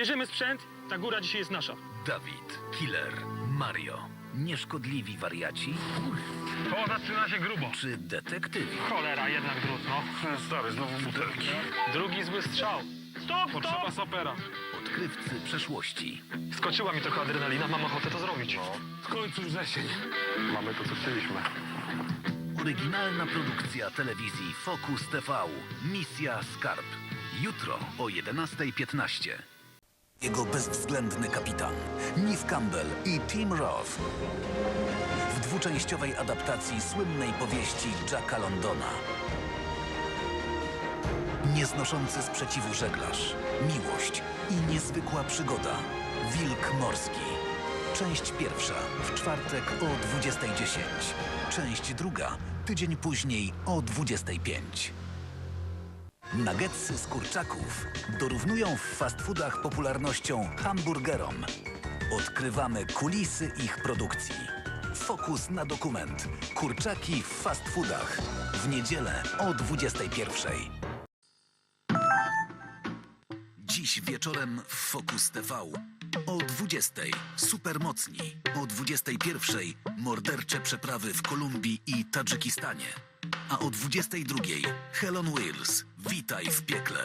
Bierzemy sprzęt, ta góra dzisiaj jest nasza. Dawid, Killer, Mario. Nieszkodliwi wariaci O, zaczyna się grubo. czy detektywi? Cholera, jednak drut, no. Stary, znowu butelki. Drugi zły strzał. Stop, Potrzeba stop! sapera. Odkrywcy przeszłości. Skoczyła mi trochę adrenalina, mam ochotę to zrobić. W końcu wrzesień. Mamy to, co chcieliśmy. Oryginalna produkcja telewizji Focus TV. Misja Skarb. Jutro o 11.15. Jego bezwzględny kapitan, Neve Campbell i Tim Roth. W dwuczęściowej adaptacji słynnej powieści Jacka Londona. Nieznoszący sprzeciwu żeglarz, miłość i niezwykła przygoda. Wilk morski. Część pierwsza w czwartek o 20.10. Część druga tydzień później o 25.00. Nuggetsy z kurczaków dorównują w fast foodach popularnością hamburgerom. Odkrywamy kulisy ich produkcji. Fokus na dokument. Kurczaki w fast foodach. W niedzielę o 21.00. Dziś wieczorem w Focus TV. O 20.00 Supermocni. O 21.00 Mordercze przeprawy w Kolumbii i Tadżykistanie. A o 22.00 Helen Wills. Witaj w piekle.